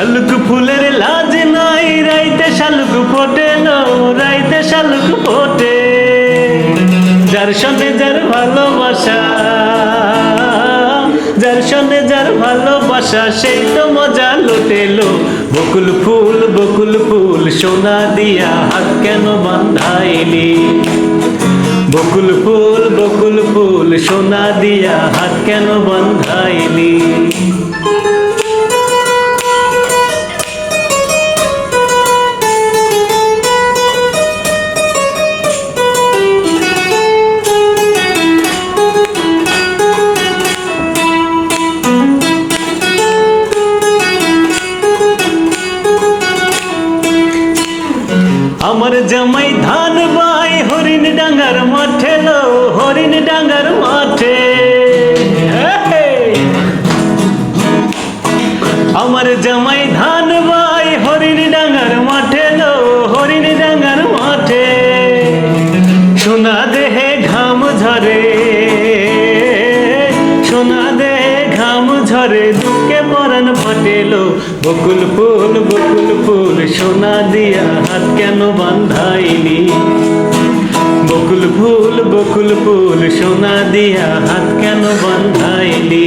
শালুক ফুলের লাজ নাই, রাইতে শালুক ফোটে রাইতে শালুক ফোটে। যার সঙ্গে যার ভালোবাসা, যার সঙ্গে যার ভালোবাসা সেই তো মজা লুটেলো। বকুল ফুল বকুল ফুল, সোনা দিয়া হাত কেন বান্ধাইলি? বকুল ফুল বকুল ফুল, সোনা দিয়া হাত কেন বান্ধাইলি? আমার জামাই ধান বাই হরিণ ডাঙ্গার মাঠে লো হরিণ ডাঙ্গার মাঠে। আমার জামাই ধান বাই হরিণ ডাঙ্গার মাঠে লো হরিণ ডাঙ্গার মাঠে। সোনা দেহে ঘাম ঝরে, সোনা দেহে ঘাম ঝরে, দুঃখে পরাণ ফাটেলো। বকুল ফুল বকুল ফুল, সোনা দিয়া হাত কেন বান্ধাইনি বকুল ফুল বকুল ফুল, সোনা দিয়া হাত কেন বান্ধাইলি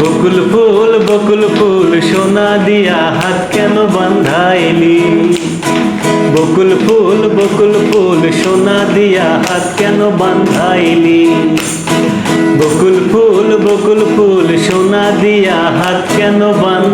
বকুল ফুল বকুল ফুল, সোনা দিয়া হাত কেন বন্ধাইলি? বকুল ফুল বকুল ফুল, সোনা দিয়া হাত কেন বন্ধাইলি? বকুল ফুল বকুল ফুল, সোনা দিয়া হাত কেন বান